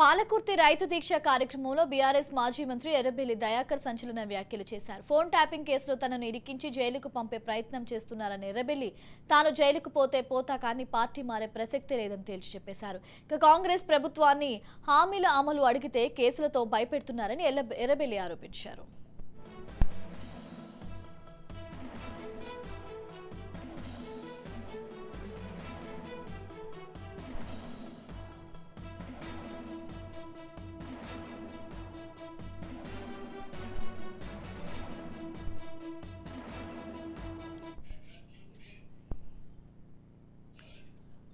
పాలకుర్తి రైతు దీక్ష కార్యక్రమంలో బీఆర్ఎస్ మాజీ మంత్రి ఎర్రబెల్లి దయాకర్ సంచలన వ్యాఖ్యలు చేశారు. ఫోన్ ట్యాపింగ్ కేసులో తనను ఇరికించి జైలుకు పంపే ప్రయత్నం చేస్తున్నారని ఎర్రబెల్లి. తాను జైలుకు పోతే పోతా కానీ పార్టీ మారే ప్రసక్తి లేదని తేల్చి చెప్పేశారు. ఇక కాంగ్రెస్ ప్రభుత్వాన్ని హామీల అమలు అడిగితే కేసులతో భయపెడుతున్నారని ఎర్రబెల్లి ఆరోపించారు.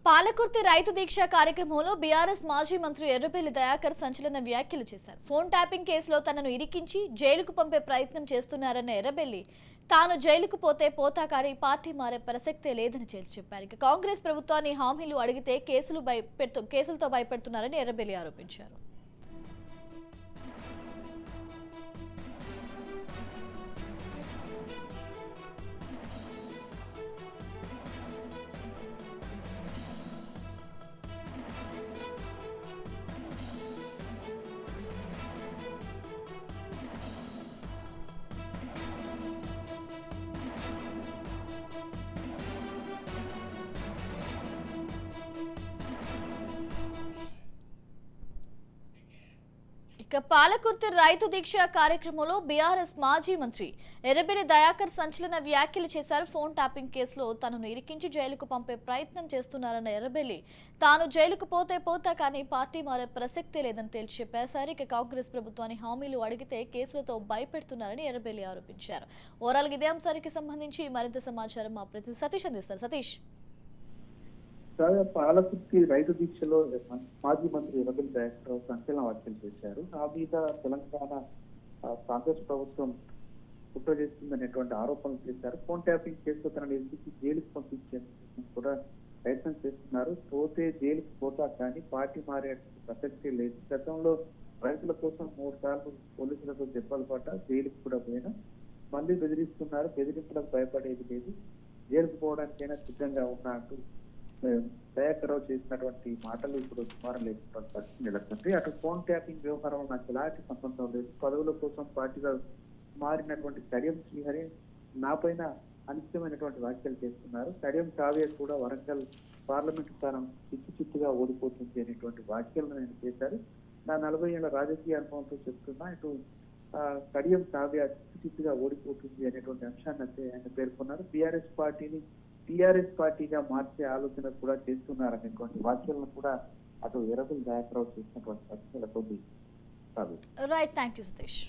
పాలకుర్తి రైతు దీక్ష కార్యక్రమంలో బీఆర్ఎస్ మాజీ మంత్రి ఎర్రబెల్లి దయాకర్ సంచలన వ్యాఖ్యలు చేశారు. ఫోన్ ట్యాపింగ్ కేసులో తనను ఇరికించి జైలుకు పంపే ప్రయత్నం చేస్తున్నారన్న ఎర్రబెల్లి. తాను జైలుకు పోతే పోతా కానీ పార్టీ మారే ప్రసక్తే లేదని తేల్చి చెప్పారు. ఇక కాంగ్రెస్ ప్రభుత్వాన్ని హామీలు అడిగితే కేసులు భయపెడుతూ కేసులతో భయపెడుతున్నారని ఎర్రబెల్లి ఆరోపించారు. ఇక పాలకుర్తి రైతు దీక్ష కార్యక్రమంలో బీఆర్ఎస్ మాజీ మంత్రి ఎర్రబెల్లి దయాకర్ సంచలన వ్యాఖ్యలు చేశారు. ఫోన్ ట్యాపింగ్ కేసులో తనను ఇరికించి జైలుకు పంపే ప్రయత్నం చేస్తున్నారన్న ఎర్రబెల్లి. తాను జైలుకు పోతే పోతా కానీ పార్టీ మారే ప్రసక్తే లేదని తేల్చి చెప్పేశారు. ఇక కాంగ్రెస్ ప్రభుత్వాన్ని హామీలు అడిగితే కేసులతో భయపెడుతున్నారని ఎర్రబెల్లి ఆరోపించారు. ఓవరాల్ ఇదే అంశానికి సంబంధించి మరింత సమాచారం మా ప్రతినిధి సతీష్ అందిస్తారు. సతీష్. సార్ పాలకుర్తి రైతు దీక్షలో మాజీ మంత్రి రబిల్ డైరెక్టర్ సంచలన వ్యాఖ్యలు చేశారు. ఆ మీద తెలంగాణ కాంగ్రెస్ ప్రభుత్వం కుట్ర చేస్తుందనేటువంటి ఆరోపణలు చేశారు. ఫోన్ ట్యాపింగ్ చేస్తూ తనని ఎందుకు జైలుకు పంపించేందుకు కూడా ప్రయత్నం చేస్తున్నారు. పోతే జైలుకు పోతా కానీ పార్టీ మారే ప్రసక్తి లేదు. గతంలో రైతుల కోసం మూడు సార్లు పోలీసులతో దెబ్బలు పడ్డ జైలుకు కూడా పోయినా మళ్ళీ బెదిరిస్తున్నారు. బెదిరింపులకు భయపడేది లేదు. జైలుకు పోవడానికైనా సిద్ధంగా ఉన్నా అంటూ దయాకర్ రావు చేసినటువంటి మాటలు ఇప్పుడు దుమారం లేకుండా పరిస్థితి నెలకొంది అటు ఫోన్ ట్యాపింగ్ వ్యవహారంలో నాకు ఎలాంటి సంబంధం లేదు. పదవుల కోసం పార్టీగా మారినటువంటి కడియం శ్రీహరి నా పైన అనిత్యమైనటువంటి వ్యాఖ్యలు చేస్తున్నారు. కడియం కావ్య కూడా వరంగల్ పార్లమెంట్ స్థానం చిత్తు చిత్తుగా ఓడిపోతుంది అనేటువంటి వ్యాఖ్యలను ఆయన చేశారు. నా నలభై ఏళ్ళ రాజకీయ అనుభవంతో చెప్తున్నా ఇటు కడియం కావ్య చిత్తు చిత్తుగా ఓడిపోతుంది అనేటువంటి అంశాన్ని అయితే ఆయన పేర్కొన్నారు. బీఆర్ఎస్ పార్టీని టిఆర్ఎస్ పార్టీగా మార్చే ఆలోచన కూడా చేస్తున్నారనేటువంటి వ్యాఖ్యలను కూడా అటు ఎరబుల్ దయాకరావు చేసినటువంటి పరిస్థితులతో రైట్ థ్యాంక్ యూ సతీష్